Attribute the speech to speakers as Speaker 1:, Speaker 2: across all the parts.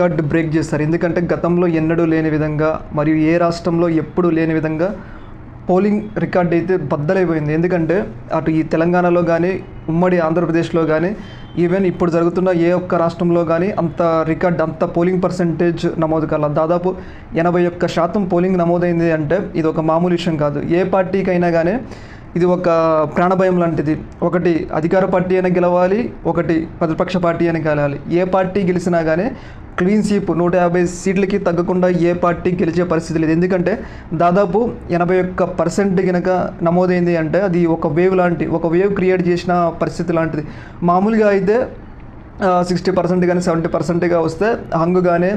Speaker 1: Record break చేస్తారు. ఎందుకంటే గతంలో ఎన్నడూ లేని విధంగా మరియు ఏ రాష్ట్రంలో ఎప్పుడూ లేని విధంగా పోలింగ్ రికార్డ్ అయితే బద్దలైపోయింది. ఎందుకంటే అటు ఈ తెలంగాణలో కానీ ఉమ్మడి ఆంధ్రప్రదేశ్లో కానీ ఈవెన్ ఇప్పుడు జరుగుతున్న ఏ ఒక్క రాష్ట్రంలో కానీ అంత రికార్డ్ అంత పోలింగ్ పర్సంటేజ్ నమోదు కాల దాదాపు ఎనభై ఒక్క శాతం పోలింగ్ నమోదైంది అంటే ఇది ఒక మామూలు విషయం కాదు. ఏ పార్టీకైనా కానీ ఇది ఒక ప్రాణభయం లాంటిది. ఒకటి అధికార పార్టీ అయినా గెలవాలి ఒకటి ప్రతిపక్ష పార్టీ అయినా గెలవాలి ఏ పార్టీ గెలిచినా కానీ క్లీన్ స్వీప్ నూట యాభై సీట్లకి తగ్గకుండా ఏ పార్టీ గెలిచే పరిస్థితి లేదు. ఎందుకంటే దాదాపు ఎనభై ఒక్క పర్సెంట్ కనుక నమోదైంది అంటే అది ఒక వేవ్ లాంటి ఒక వేవ్ క్రియేట్ చేసిన పరిస్థితి లాంటిది. మామూలుగా అయితే సిక్స్టీ పర్సెంట్ కానీ సెవెంటీ పర్సెంట్గా వస్తే హంగుగానే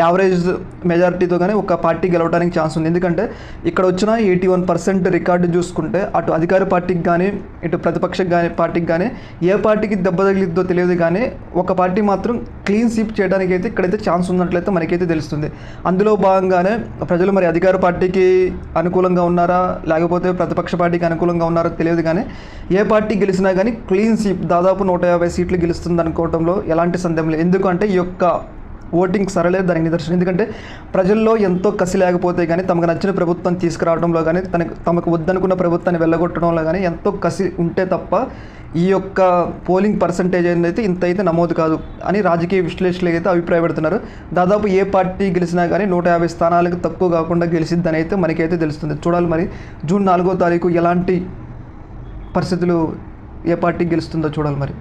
Speaker 1: యావరేజ్ మెజారిటీతో కానీ ఒక పార్టీ గెలవడానికి ఛాన్స్ ఉంది. ఎందుకంటే ఇక్కడ వచ్చిన ఎయిటీ వన్ పర్సెంట్ రికార్డు చూసుకుంటే అటు అధికార పార్టీకి కానీ ఇటు ప్రతిపక్ష కానీ పార్టీకి కానీ ఏ పార్టీకి దెబ్బ తగిలిద్దో తెలియదు కానీ ఒక పార్టీ మాత్రం క్లీన్ స్వీప్ చేయడానికి అయితే ఇక్కడైతే ఛాన్స్ ఉన్నట్లయితే మనకైతే తెలుస్తుంది. అందులో భాగంగానే ప్రజలు మరి అధికార పార్టీకి అనుకూలంగా ఉన్నారా? లేకపోతే ప్రతిపక్ష పార్టీకి అనుకూలంగా ఉన్నారో తెలియదు కానీ ఏ పార్టీ గెలిచినా కానీ క్లీన్ స్వీప్ దాదాపు నూట యాభై సీట్లు గెలుస్తుంది అనుకోవడంలో ఎలాంటి సందేహం లేదు. ఎందుకంటే ఈ యొక్క ఓటింగ్ సరళే దానికి నిదర్శనం. ఎందుకంటే ప్రజల్లో ఎంతో కసి లేకపోతే కానీ తమకు నచ్చిన ప్రభుత్వం తీసుకురావడంలో కానీ తనకు తమకు వద్దనుకున్న ప్రభుత్వాన్ని వెళ్ళగొట్టడంలో కానీ ఎంతో కసి ఉంటే తప్ప ఈ యొక్క పోలింగ్ పర్సంటేజ్ అయితే ఇంత అయితే నమోదు కాదు అని రాజకీయ విశ్లేషకులు అయితే అభిప్రాయపడుతున్నారు. దాదాపు ఏ పార్టీ గెలిచినా కానీ నూట యాభై స్థానాలకు తక్కువ కాకుండా గెలిచిద్దని అయితే మనకైతే తెలుస్తుంది. చూడాలి మరి జూన్ నాలుగో తారీఖు ఎలాంటి పరిస్థితులు ఏ పార్టీ గెలుస్తుందో చూడాలి మరి.